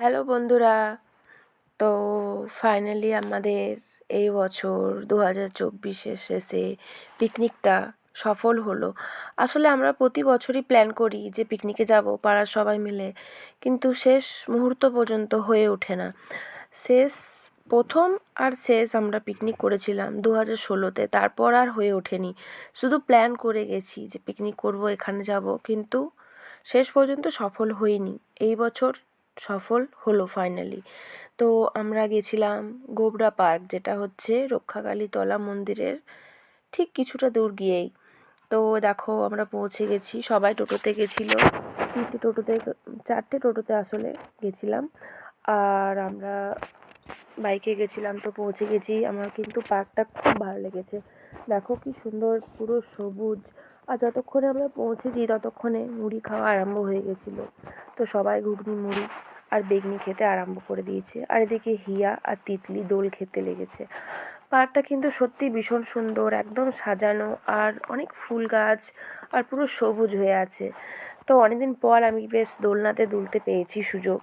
Hello বন্ধুরা। তো finally আমাদের এই বছর দু হাজার চব্বিশের শেষে পিকনিকটা সফল হলো। আসলে আমরা প্রতি বছরই প্ল্যান করি যে পিকনিকে যাব পাড়ার সবাই মিলে, কিন্তু শেষ মুহূর্ত পর্যন্ত হয়ে ওঠে না। শেষ, প্রথম আর শেষ আমরা পিকনিক করেছিলাম দু হাজার ষোলোতে, তারপর আর হয়ে ওঠেনি। শুধু প্ল্যান করে গেছি যে পিকনিক করব, এখানে যাব, কিন্তু শেষ পর্যন্ত সফল হইনি। এই বছর সফল হলো ফাইনালি তো আমরা গেছিলাম গোবরা পার্ক, যেটা হচ্ছে রক্ষাকালীতলা মন্দিরের ঠিক কিছুটা দূর গিয়েই। তো দেখো আমরা পৌঁছে গেছি, সবাই টোটোতে গেছিল। তিনটে টোটোতে, চারটে টোটোতে আসলে গেছিলাম। আর আমরা বাইকে গেছিলাম তো পৌঁছে গেছি। আমার কিন্তু পার্কটা খুব ভালো লেগেছে। দেখো কি সুন্দর, পুরো সবুজ। আর যতক্ষণে আমরা পৌঁছেছি ততক্ষণে মুড়ি খাওয়া আরম্ভ হয়ে গেছিল। তো সবাই ঘুগনি মুড়ি আর বেগনি খেতে আরম্ভ করে দিয়েছে। আর এদিকে হিয়া আর তিতলি দোল খেতে লেগেছে। পার্কটা কিন্তু সত্যি ভীষণ সুন্দর, একদম সাজানো আর অনেক ফুল গাছ আর পুরো সবুজ হয়ে আছে। তো অনেকদিন পর আমি বেশ দোলনাতে দুলতে পেয়েছি সুযোগ।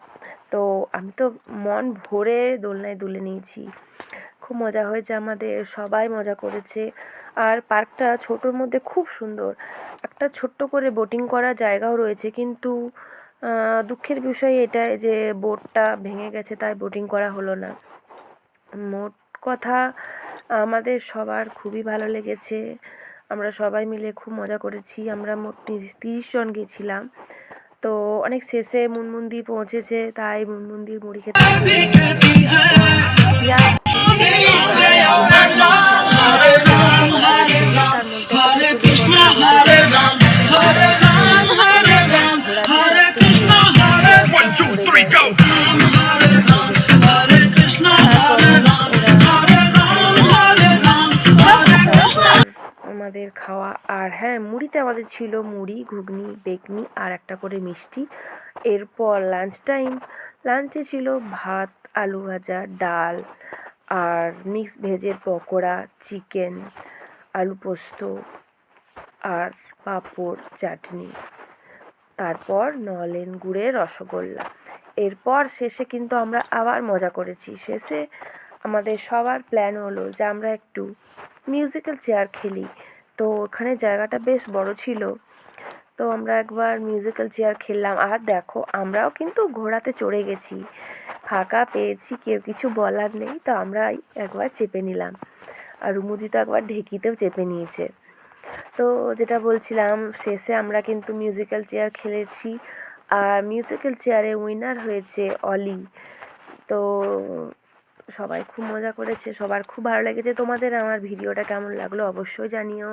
তো আমি তো মন ভরে দোলনায় দুলে নিয়েছি। খুব মজা হয়েছে আমাদের, সবাই মজা করেছে। আর পার্কটা ছোটোর মধ্যে খুব সুন্দর। একটা ছোট্ট করে বোটিং করার জায়গাও রয়েছে, কিন্তু দুঃখের বিষয় এটাই যে বোটটা ভেঙে গেছে তাই বোটিং করা হলো না। মোট কথা আমাদের সবার খুবই ভালো লেগেছে। আমরা সবাই মিলে খুব মজা করেছি। আমরা মোট তিরিশ জন গেছিলাম। তো অনেক শেষে মুনমুন্দির পৌঁছেছে তাই মুনমুন্দির মুড়ি খেতে আমাদের খাওয়া আর হ্যাঁ মুড়িতে আমাদের ছিল মুড়ি, ঘুগনি, বেগনি আর একটা করে মিষ্টি। এরপর লাঞ্চ টাইম লাঞ্চে ছিল ভাত, আলু ভাজা, ডাল আর মিক্স ভেজের পকোড়া চিকেন আলু পোস্ত আর পাঁপড়, চাটনি। তারপর নলেন গুড়ের রসগোল্লা। এরপর শেষে কিন্তু আমরা আবার মজা করেছি। শেষে আমাদের সবার প্ল্যান হলো যে আমরা একটু মিউজিক্যাল চেয়ার খেলি। তো ওখানে জায়গাটা বেশ বড় ছিল। তো আমরা একবার মিউজিক্যাল চেয়ার খেললাম। আর দেখো, আমরাও কিন্তু ঘোড়াতে চড়ে গেছি। ফাঁকা পেয়েছি, কেউ কিছু বলার নেই। তো আমরা একবার চেপে নিলাম। আর রুমুদি তো একবার ঢেকিতেও চেপে নিয়েছে। তো যেটা বলছিলাম, শেষে আমরা কিন্তু মিউজিক্যাল চেয়ার খেলেছি। আর মিউজিক্যাল চেয়ারে উইনার হয়েছে অলি। তো সবাই খুব মজা করেছে, সবার খুব ভালো লেগেছে। তোমাদের আমার ভিডিওটা কেমন লাগল অবশ্যই জানিও।